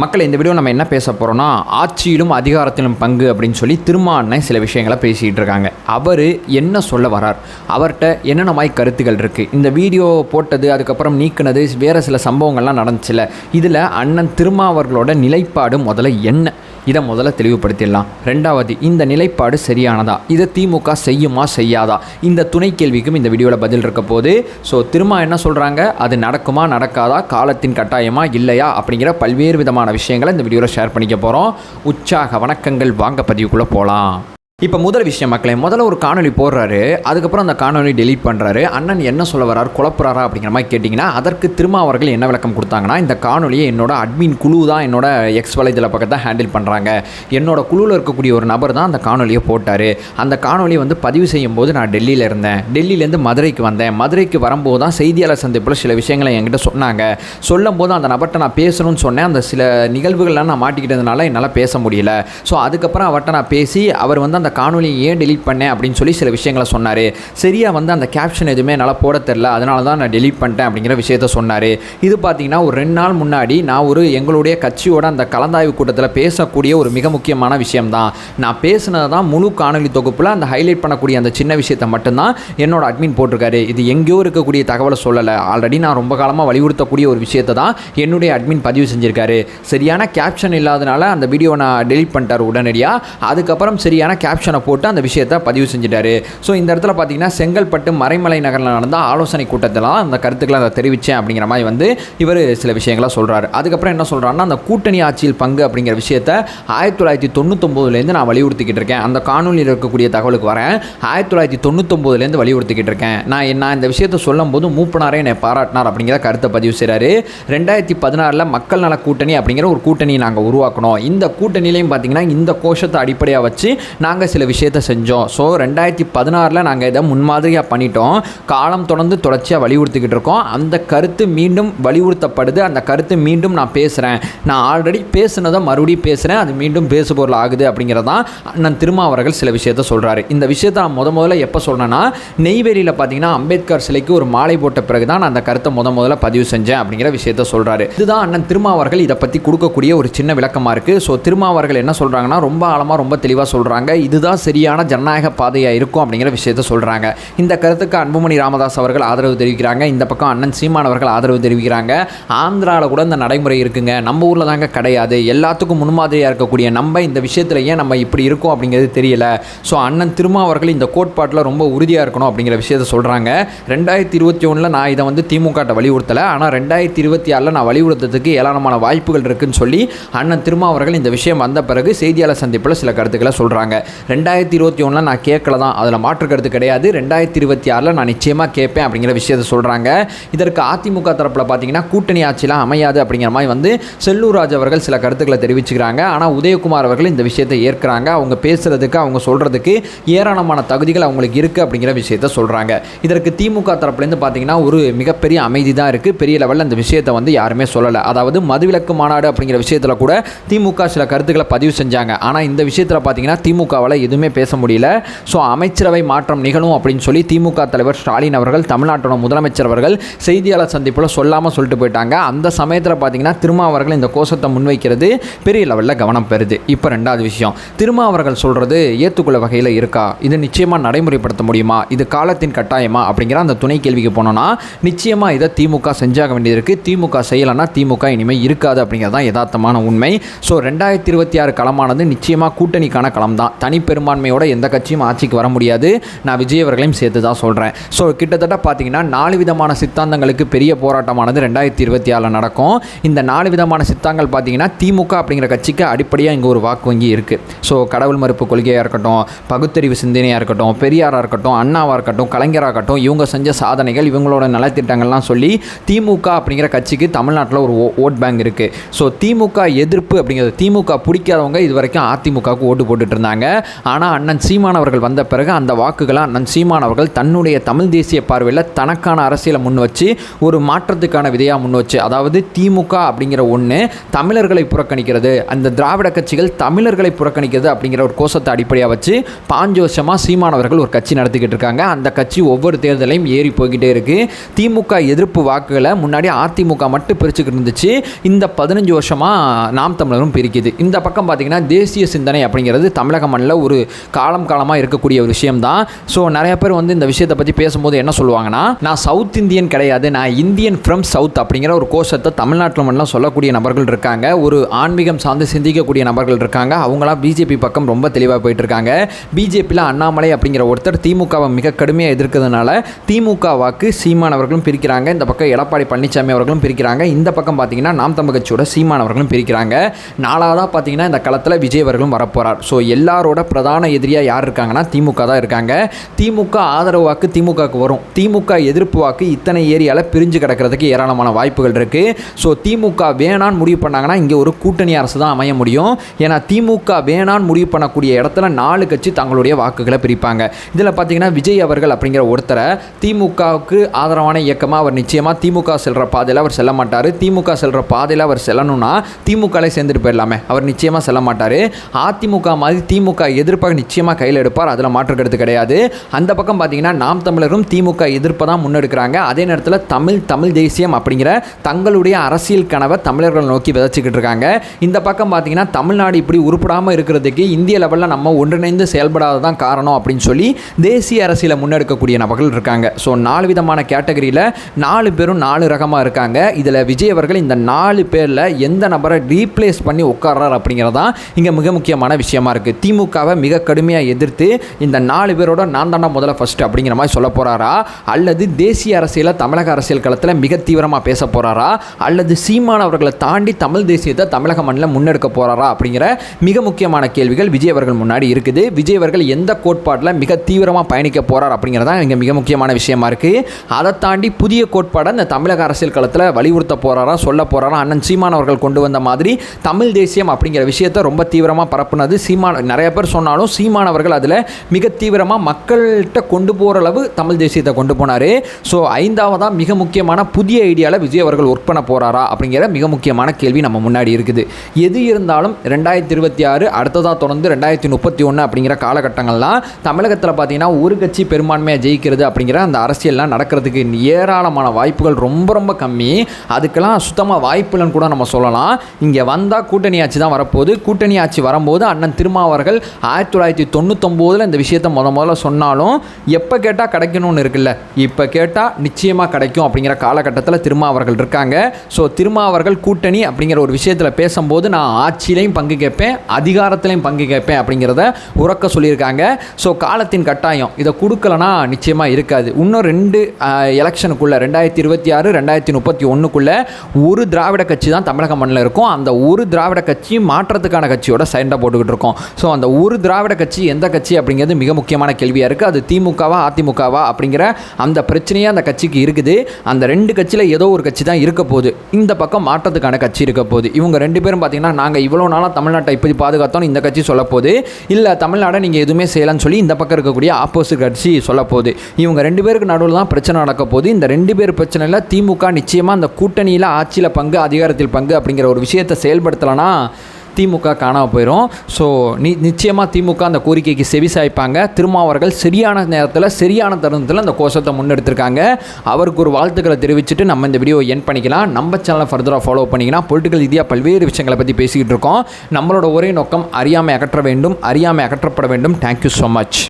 மக்கள் இந்த வீடியோ நம்ம என்ன பேச போகிறோம்னா ஆட்சியிலும் அதிகாரத்திலும் பங்கு அப்படின்னு சொல்லி திருமாண்ணன் சில விஷயங்களை பேசிகிட்டு இருக்காங்க. அவர் என்ன சொல்ல வரார்? அவர்கிட்ட என்னென்ன மாதிரி கருத்துக்கள் இருக்குது இந்த வீடியோ போட்டது அதுக்கப்புறம் நீக்கினது வேறு சில சம்பவங்கள்லாம் நடந்துச்சுல இதில் அண்ணன் திருமாவர்களோட நிலைப்பாடு முதல்ல என்ன? இதை முதல்ல தெளிவுபடுத்திடலாம். ரெண்டாவது இந்த நிலைப்பாடு சரியானதா? இதை திமுக செய்யுமா செய்யாதா? இந்த துணை கேள்விக்கும் இந்த வீடியோவில் பதில் இருக்க போது ஸோ திரும்ப என்ன சொல்கிறாங்க அது நடக்குமா நடக்காதா? காலத்தின் கட்டாயமா இல்லையா? அப்படிங்கிற பல்வேறு விதமான விஷயங்களை இந்த வீடியோவில் ஷேர் பண்ணிக்க போகிறோம் உற்சாக வணக்கங்கள். வாங்க பதிவுக்குள்ளே போகலாம் இப்போ முதல் விஷயம் மக்களே முதல்ல ஒரு காணொலி போடுறாரு அதுக்கப்புறம் அந்த காணொலி டெலீட் பண்ணுறாரு அண்ணன் என்ன சொல்ல வரார் குழப்புறாரா அப்படிங்கிற மாதிரி கேட்டிங்கன்னா அதற்கு திரும்ப அவர்கள் என்ன விளக்கம் கொடுத்தாங்கன்னா இந்த காணொலியை என்னோட அட்மின் குழு தான் என்னோட எக்ஸ் வலைதள பக்கத்தை ஹேண்டில் பண்ணுறாங்க என்னோட குழுவில் இருக்கக்கூடிய ஒரு நபர் தான் அந்த காணொலியை போட்டார். அந்த காணொலியை வந்து பதிவு செய்யும் போது நான் டெல்லியில் இருந்தேன். டெல்லியிலேருந்து மதுரைக்கு வந்தேன். மதுரைக்கு வரும்போது தான் செய்தியாளர் சந்திப்பில் சில விஷயங்களை என்கிட்ட சொன்னாங்க. சொல்லும் போது அந்த நபர்கிட்ட நான் பேசணும்னு சொன்னேன். அந்த சில நிகழ்வுகள்லாம் நான் மாட்டிக்கிட்டதுனால என்னால் பேச முடியல. ஸோ அதுக்கப்புறம் அவர்கிட்ட நான் பேசி அவர் வந்து அந்த காணொலியை ஏன் டெலீட் பண்ணேன் அப்படின்னு சொல்லி சில விஷயங்களை சொன்னார். சரியாக வந்து அந்த கேப்ஷன் எதுவுமே என்னால் போட தெரில அதனால தான் நான் டெலீட் பண்ணிட்டேன் அப்படிங்கிற விஷயத்த சொன்னார். இது பார்த்தீங்கன்னா ஒரு ரெண்டு நாள் முன்னாடி நான் ஒரு எங்களுடைய கட்சியோட அந்த கலந்தாய்வு கூட்டத்தில் பேசக்கூடிய ஒரு மிக முக்கியமான விஷயம்தான். நான் பேசினது தான் முழு காணொலி தொகுப்பில் அந்த ஹைலைட் பண்ணக்கூடிய அந்த சின்ன விஷயத்தை மட்டும்தான் என்னோட அட்மின் போட்டிருக்காரு. இது எங்கேயோ இருக்கக்கூடிய தகவலை சொல்லலை. ஆல்ரெடி நான் ரொம்ப காலமாக வலியுறுத்தக்கூடிய ஒரு விஷயத்தை தான் என்னுடைய அட்மின் பதிவு செஞ்சிருக்காரு. சரியான கேப்ஷன் இல்லாதனால அந்த வீடியோ நான் டெலீட் பண்ணிட்டார் உடனடியாக அதுக்கப்புறம் சரியான கேப்ஷன் போட்டு அந்த விஷயத்தை பதிவு செஞ்சிட்டாரு. ஸோ இந்த இடத்துல பார்த்தீங்கன்னா செங்கல்பட்டு மறைமலை நகரில் நடந்த ஆலோசனை கூட்டத்தில் அந்த கருத்துக்களை அதை தெரிவித்தேன் அப்படிங்கிற மாதிரி வந்து இவர் சில விஷயங்களை சொல்கிறாரு அதுக்கப்புறம் என்ன சொல்கிறாருன்னா அந்த கூட்டணி ஆட்சியில் பங்கு அப்படிங்கிற விஷயத்தை ஆயிரத்தி தொள்ளாயிரத்தி தொண்ணூத்தொம்போதுலேருந்து நான் வலியுறுத்திக்கிட்டு இருக்கேன். அந்த காணொலியில் இருக்கக்கூடிய தகவலுக்கு வரேன். ஆயிரத்தி தொள்ளாயிரத்தி தொண்ணூத்தொம்போதுலேருந்து வலியுறுத்திக்கிட்டு இருக்கேன். நான் நான் இந்த விஷயத்தை சொல்லும்போது மூப்பனாரே என்னை பாராட்டினார் அப்படிங்கிற கருத்தை பதிவு செய்கிறாரு ரெண்டாயிரத்தி பதினாறில் மக்கள் நல கூட்டணி அப்படிங்கிற ஒரு கூட்டணி நாங்கள் உருவாக்கணும். இந்த கூட்டணிலையும் பார்த்தீங்கன்னா இந்த கோஷத்தை அடிப்படையாக வச்சு நாங்கள் சில விஷயத்தை செஞ்சோம். ஸோ ரெண்டாயிரத்தி பதினாறில் நாங்கள் இதை முன்மாதிரியாக பண்ணிட்டோம். காலம் தொடர்ந்து தொடர்ச்சியாக வலியுறுத்திக்கிட்டு இருக்கோம். அந்த கருத்து மீண்டும் வலியுறுத்தப்படுது. அந்த கருத்து மீண்டும் நான் பேசுகிறேன் நான் ஆல்ரெடி பேசுனதை மறுபடியும் பேசுகிறேன் அது மீண்டும் பேசுபொருள் ஆகுது அப்படிங்கிறதான் அண்ணன் திருமாவர்கள் சில விஷயத்த சொல்கிறாரு இந்த விஷயத்தை நான் முத முதல்ல எப்போ சொல்கிறேன்னா நெய்வேலியில் பார்த்தீங்கன்னா அம்பேத்கர் சிலைக்கு ஒரு மாலை போட்ட பிறகு தான் நான் அந்த கருத்தை முத முதல்ல பதிவு செஞ்சேன் அப்படிங்கிற விஷயத்த சொல்கிறாரு இதுதான் அண்ணன் திருமாவர்கள் இதை பற்றி கொடுக்கக்கூடிய ஒரு சின்ன விளக்கமாக இருக்குது ஸோ திருமாவர்கள் என்ன சொல்கிறாங்கன்னா ரொம்ப ஆழமாக ரொம்ப தெளிவாக சொல்கிறாங்க இதுதான் சரியான ஜனநாயக பாதையாக இருக்கும் அப்படிங்கிற விஷயத்த சொல்கிறாங்க இந்த கருத்துக்கு அன்புமணி ராமதாஸ் அவர்கள் ஆதரவு தெரிவிக்கிறாங்க. இந்த பக்கம் அண்ணன் சீமான் அவர்கள் ஆதரவு தெரிவிக்கிறாங்க. ஆந்திராவில் கூட இந்த நடைமுறை இருக்குங்க. நம்ம ஊரில் தாங்க கிடையாது. எல்லாத்துக்கும் முன்மாதிரியாக இருக்கக்கூடிய நம்ம இந்த விஷயத்தில் ஏன் நம்ம இப்படி இருக்கோம் அப்படிங்கிறது தெரியல. ஸோ அண்ணன் திருமாவர்கள் இந்த கோட்பாட்டில் ரொம்ப உறுதியாக இருக்கணும் அப்படிங்கிற விஷயத்த சொல்கிறாங்க ரெண்டாயிரத்தி இருபத்தி ஒன்றில் நான் இதை வந்து திமுகட்ட வலியுறுத்தலை. ஆனால் ரெண்டாயிரத்தி இருபத்தி ஆறில் நான் வலியுறுத்ததுக்கு ஏராளமான வாய்ப்புகள் இருக்குன்னு சொல்லி அண்ணன் திருமாவர்கள் இந்த விஷயம் வந்த பிறகு செய்தியாளர் சந்திப்பில் சில கருத்துக்களை சொல்கிறாங்க ரெண்டாயிரத்தி இருபத்தி ஒன்றில் நான் கேட்கல தான் அதில் மாற்று கருத்து கிடையாது. ரெண்டாயிரத்தி இருபத்தி ஆறில் நான் நிச்சயமாக கேட்பேன் அப்படிங்கிற விஷயத்தை சொல்கிறாங்க இதற்கு அதிமுக தரப்பில் பார்த்தீங்கன்னா கூட்டணி ஆட்சிலாம் அமையாது அப்படிங்கிற மாதிரி வந்து செல்லூர் ராஜ் அவர்கள் சில கருத்துக்களை தெரிவிச்சுக்கிறாங்க. ஆனால் உதயகுமார் அவர்கள் இந்த விஷயத்தை ஏற்கிறாங்க. அவங்க பேசுகிறதுக்கு அவங்க சொல்கிறதுக்கு ஏராளமான தகுதிகள் அவங்களுக்கு இருக்குது அப்படிங்கிற விஷயத்த சொல்கிறாங்க இதற்கு திமுக தரப்புலேருந்து பார்த்தீங்கன்னா ஒரு மிகப்பெரிய அமைதி தான் இருக்குது பெரிய லெவலில் இந்த விஷயத்தை வந்து யாருமே சொல்லலை. அதாவது மதுவிலக்கு மாநாடு அப்படிங்கிற விஷயத்தில் கூட திமுக சில கருத்துக்களை பதிவு செஞ்சாங்க. ஆனால் இந்த விஷயத்தில் பார்த்தீங்கன்னா திமுகவால் எதுவுமே பேச முடியல. ஸோ அமைச்சரவை மாற்றம் நிகழும் அப்படின்னு சொல்லி திமுக தலைவர் ஸ்டாலின் அவர்கள் தமிழ்நாட்டோட முதலமைச்சர் அவர்கள் செய்தியாளர் சந்திப்பில் சொல்லாமல் சொல்லிட்டு போயிட்டாங்க. அந்த சமயத்தில் பார்த்தீங்கன்னா திருமாவர்கள் இந்த கோஷத்தை முன்வைக்கிறது பெரிய லெவலில் கவனம் பெறுது. இப்போ ரெண்டாவது விஷயம் திருமாவர்கள் சொல்கிறது ஏற்றுக்கொள்ள வகையில் இருக்கா? இது நிச்சயமாக நடைமுறைப்படுத்த முடியுமா? இது காலத்தின் கட்டாயமா? அப்படிங்கிற அந்த துணை கேள்விக்கு போனோம்னா நிச்சயமாக இதை திமுக செஞ்சாக வேண்டியது திமுக செய்யலைன்னா திமுக இனிமேல் இருக்காது அப்படிங்கிறது தான் யதார்த்தமான உண்மை. ஸோ ரெண்டாயிரத்தி இருபத்தி ஆறு களமானது நிச்சயமாக கூட்டணிக்கான களம் தான் தனிப்பெரும்பான்மையோட எந்த கட்சியும் ஆட்சிக்கு வர முடியாது. நான் விஜய் அவர்களையும் சேர்த்து தான் சொல்கிறேன் ஸோ கிட்டத்தட்ட பார்த்தீங்கன்னா நாலு விதமான சித்தாந்தங்களுக்கு பெரிய போராட்டமானது ரெண்டாயிரத்தி இருபத்தி ஆறில் நடக்கும். இந்த நாலு விதமான சித்தாங்கள் பார்த்தீங்கன்னா திமுக அப்படிங்கிற கட்சிக்கு அடிப்படையாக இங்கே ஒரு வாக்கு வங்கி இருக்குது ஸோ கடவுள் மறுப்பு கொள்கையாக இருக்கட்டும் பகுத்தறிவு சிந்தனையாக இருக்கட்டும் பெரியாராக இருக்கட்டும் அண்ணாவாக இருக்கட்டும் கலைஞராக இருக்கட்டும் இவங்க செஞ்ச சாதனைகள் இவங்களோட நலத்திட்டங்கள்லாம் சொல்லி திமுக அப்படிங்கிற கட்சிக்கு தமிழ்நாட்டில் ஒரு ஓ- ஓட் பேங்க் இருக்குது ஸோ திமுக எதிர்ப்பு அப்படிங்கிறது திமுக பிடிக்காதவங்க இது வரைக்கும் அதிமுகவுக்கு ஓட்டு போட்டுட்டு இருந்தாங்க. ஆனால் அண்ணன் சீமான் அவர்கள் வந்த பிறகு அந்த வாக்குகளை அண்ணன் சீமான் அவர்கள் தன்னுடைய தமிழ் தேசிய பார்வையில் தனக்கான அரசியலை முன் வச்சு ஒரு மாற்றத்துக்கான விதையாக முன் வச்சு அதாவது திமுக அப்படிங்கிற ஒன்று தமிழர்களை புறக்கணிக்கிறது அந்த திராவிட கட்சிகள் தமிழர்களை புறக்கணிக்கிறது அப்படிங்கிற ஒரு கோஷத்தை அடிப்படையாக வச்சு பாஞ்சு வருஷமாக சீமான் அவர்கள் ஒரு கட்சி நடத்திக்கிட்டு இருக்காங்க. அந்த கட்சி ஒவ்வொரு தேர்தலையும் ஏறி போய்கிட்டே இருக்கு. திமுக எதிர்ப்பு வாக்குகளை முன்னாடி அதிமுக மட்டும் பிரிச்சுக்கிட்டு இருந்துச்சு. இந்த பதினஞ்சு வருஷமாக நாம் தமிழரும் பிரிக்குது. இந்த பக்கம் பார்த்திங்கன்னா தேசிய சிந்தனை அப்படிங்கிறது தமிழக மண்ணில் ஒரு காலம் காலமாக இருக்கக்கூடிய ஒரு விஷயம் தான் ஸோ நிறைய பேர் வந்து இந்த விஷயத்தை பற்றி பேசும்போது என்ன சொல்லுவாங்கன்னா நான் சவுத் இந்தியன் கிடையாது நான் இந்தியன் ஃப்ரம் சவுத் அப்படிங்கிற ஒரு கோஷத்தை தமிழ்நாட்டில் மட்டும் சொல்லக்கூடிய நபர்கள் இருக்காங்க. ஒரு ஆன்மீகம் சார்ந்து சிந்திக்கக்கூடிய நபர்கள் இருக்காங்க. அவங்களாம் பிஜேபி பக்கம் ரொம்ப தெளிவாக போயிட்டு இருக்காங்க. பிஜேபியில் அண்ணாமலை அப்படிங்கிற ஒருத்தர் திமுகவை மிக கடுமையாக எதிர்க்கிறதுனால திமுக வாக்கு சீமான் அவர்களும் பிரிக்கிறாங்க. இந்த பக்கம் எடப்பாடி பழனிசாமி அவர்களும் பிரிக்கிறாங்க. இந்த பக்கம் பார்த்தீங்கன்னா நாம் தமிழ் கட்சியோட சீமான் அவர்களும் பிரிக்கிறாங்க. நாலாவதாக பார்த்தீங்கன்னா இந்த களத்தில் விஜய் அவர்களும் வரப்போகிறார் ஸோ எல்லாரோட பிரதான எதிரியாக யார் இருக்காங்கன்னா திமுக தான் இருக்காங்க. திமுக ஆதரவு வாக்கு திமுகவுக்கு வரும். திமுக எதிர்ப்பு வாக்கு இத்தனை ஏரியாவில் பிரிஞ்சு கிடக்கிறதுக்கு ஏராளமான வாய்ப்புகள் இருக்குது ஸோ திமுக வேணான்னு முடிவு பண்ணாங்கன்னா இங்கே ஒரு கூட்டணி அரசு தான் அமைய முடியும். ஏன்னா திமுக வேணான்னு முடிவு பண்ணக்கூடிய இடத்துல நாலு கட்சி தங்களுடைய வாக்குகளை பிரிப்பாங்க. இதில் பார்த்தீங்கன்னா விஜய் அவர்கள் அப்படிங்கிற ஒருத்தரை திமுகவுக்கு ஆதரவான இயக்கமாக அவர் நிச்சயமாக திமுக செல்கிற பாதையில் அவர் செல்ல மாட்டார். திமுக செல்கிற பாதையில் அவர் செல்லணும்னா திமுகவில் சேர்ந்துட்டு போயிடலாமே. அவர் நிச்சயமாக செல்ல மாட்டார். அதிமுக மாதிரி திமுக எதிர்ப்பாக நிச்சயமாக கையில் எடுப்பார். அதில் மாற்று கருத்து கிடையாது. அந்த பக்கம் பார்த்தீங்கன்னா நாம் தமிழரும் திமுக எதிர்ப்பை தான் முன்னெடுக்கிறாங்க. அதே நேரத்தில் தமிழ் தமிழ் தேசியம் அப்படிங்கிற தங்களுடைய அரசியல் கனவை தமிழர்கள் நோக்கி விதைச்சிக்கிட்டு இருக்காங்க. இந்த பக்கம் பார்த்தீங்கன்னா தமிழ்நாடு இப்படி உருப்படாமல் இருக்கிறதுக்கு இந்திய லெவலில் நம்ம ஒன்றிணைந்து செயல்படாததான் காரணம் அப்படின்னு சொல்லி தேசிய அரசியலை முன்னெடுக்கக்கூடிய நபர்கள் இருக்காங்க. ஸோ நாலு விதமான கேட்டகரியில் நாலு பேரும் நாலு ரகமாக இருக்காங்க. இதில் விஜய் அவர்கள் இந்த நாலு பேரில் எந்த நபரை ரீப்ளேஸ் பண்ணி உட்கார்றார் அப்படிங்கிறதான் இங்கே மிக முக்கியமான விஷயமா இருக்குது திமுகவை மிக கடுமையாக எதிர்த்து இந்த நாலு பேரோட நான் தாண்டா முதல்ல ஃபஸ்ட்டு அப்படிங்கிற மாதிரி சொல்ல போகிறாரா அல்லது தேசிய அரசியலில் தமிழக அரசியல் களத்தில் மிக தீவிரமாக பேச போகிறாரா அல்லது சீமான் அவர்களை தாண்டி தமிழ் தேசியத்தை தமிழக மண்ணில் முன்னெடுக்க போகிறாரா அப்படிங்கிற மிக முக்கியமான கேள்விகள் விஜய் அவர்கள் முன்னாடி இருக்குது. விஜய் அவர்கள் எந்த கோட்பாட்டில் மிக தீவிரமாக பயணிக்க போகிறார் அப்படிங்கிறதா இங்கே மிக முக்கியமான விஷயமா இருக்குது அதை தாண்டி புதிய கோட்பாடை இந்த தமிழக அரசியல் களத்தில் வலியுறுத்த போகிறாரா சொல்ல போகிறாரா அண்ணன் சீமான் அவர்கள் கொண்டு வந்த மாதிரி தமிழ் தேசியம் அப்படிங்கிற விஷயத்தை ரொம்ப தீவிரமாக பரப்புனது சீமான் நிறைய பேர் சொன்னாலும் சீமான் அவர்கள் அதில் மிக தீவிரமாக மக்கள்கிட்ட கொண்டு போகிற அளவு தமிழ் தேசியத்தை கொண்டு போனார். ஸோ ஐந்தாவதாக மிக முக்கியமான புதிய ஐடியாவில் விஜய் அவர்கள் ஒர்க் பண்ண போகிறாரா அப்படிங்கிற மிக முக்கியமான கேள்வி நம்ம முன்னாடி இருக்குது. எது இருந்தாலும் ரெண்டாயிரத்தி இருபத்தி ஆறு அடுத்ததாக தொடர்ந்து ரெண்டாயிரத்தி முப்பத்தி ஒன்று அப்படிங்கிற காலகட்டங்கள்லாம் தமிழகத்தில் பார்த்தீங்கன்னா ஒரு கட்சி பெரும்பான்மையாக ஜெயிக்கிறது அப்படிங்கிற அந்த அரசியல்லாம் நடக்கிறதுக்கு ஏராளமான வாய்ப்புகள் ரொம்ப ரொம்ப கம்மி. அதுக்கெல்லாம் சுத்தமாக வாய்ப்பு இல்லைன்னு கூட நம்ம சொல்லலாம். இங்கே வந்தால் கூட்டணி ஆட்சி தான் வரப்போகுது. கூட்டணி ஆட்சி வரும்போது அண்ணன் திருமாவர்கள் ஆயிரத்தி தொள்ளாயிரத்தி தொண்ணூத்தொம்போதில் இந்த விஷயத்தை முத முதல்ல சொன்னாலும் எப்போ கேட்டால் கிடைக்கணும்னு இருக்குல்ல. இப்போ கேட்டால் நிச்சயமாக கிடைக்கும் அப்படிங்கிற காலகட்டத்தில் திருமாவர்கள் இருக்காங்க. ஸோ திருமாவர்கள் கூட்டணி அப்படிங்கிற ஒரு விஷயத்தில் பேசும்போது நான் ஆட்சியிலையும் பங்கு கேட்பேன் அதிகாரத்திலையும் பங்கு கேட்பேன் அப்படிங்கிறத உறக்க சொல்லியிருக்காங்க. ஸோ காலத்தின் கட்டாயம். இதை கொடுக்கலனா நிச்சயமாக இருக்காது. இன்னும் ரெண்டு எலெக்ஷனுக்குள்ளே ரெண்டாயிரத்தி இருபத்தி ஆறு ரெண்டாயிரத்தி முப்பத்தி ஒன்றுக்குள்ளே ஒரு திராவிட கட்சி தான் தமிழக மண்ணில் இருக்கும். அந்த ஒரு திராவிட கட்சி மாற்றத்துக்கான கட்சியோட சண்டை போட்டுக்கிட்டு இருக்கோம். ஸோ அந்த ஒரு திராவிட கட்சி எந்த கட்சி அப்படிங்கிறது மிக முக்கியமான கேள்வியாக இருக்குது அது திமுகவா அதிமுகவா அப்படிங்கிற அந்த பிரச்சனையே அந்த கட்சிக்கு இருக்குது. அந்த ரெண்டு கட்சியில் ஏதோ ஒரு கட்சி தான் இருக்க போகுது. இந்த பக்கம் மாற்றத்துக்கான கட்சி இருக்க போகுது. இவங்க ரெண்டு பேரும் பார்த்தீங்கன்னா நாங்கள் இவ்வளோ நாளாக தமிழ்நாட்டை இப்படி பாதுகாத்தோம் இந்த கட்சி சொல்ல போகுது. இல்லை தமிழ்நாடை நீங்கள் எதுவுமே செய்யலாம்னு சொல்லி இந்த பக்கம் இருக்கக்கூடிய ஆப்போசிட் கட்சி சொல்ல போகுது. இவங்க ரெண்டு பேருக்கு நடுவில் தான் பிரச்சனை நடக்க போகுது. இந்த ரெண்டு பேர் பிரச்சனையில் திமுக நிச்சயமாக அந்த கூட்டணியில் ஆட்சியில் பங்கு அதிகாரத்தில் பங்கு அப்படிங்கிற ஒரு விஷயத்தை செயல்படுத்தலைன்னா திமுக காணாமல் போயிடும் ஸோ நி நிச்சயமாக திமுக அந்த கோரிக்கைக்கு செவிசாய்ப்பாங்க திருமாவர்கள் சரியான நேரத்தில் சரியான தருணத்தில் அந்த கோஷத்தை முன்னெடுத்திருக்காங்க. அவருக்கு ஒரு வாழ்த்துக்களை தெரிவிச்சுட்டு நம்ம இந்த வீடியோ என் பண்ணிக்கலாம். நம்ம சேனலை ஃபர்தராக ஃபாலோ பண்ணிக்கலாம் பொலிட்டிக்கல் ரீதியாக பல்வேறு விஷயங்களை பற்றி பேசிக்கிட்டு இருக்கோம். நம்மளோட ஒரே நோக்கம் அறியாமை அகற்ற வேண்டும். அறியாமை அகற்றப்பட வேண்டும். Thank you so much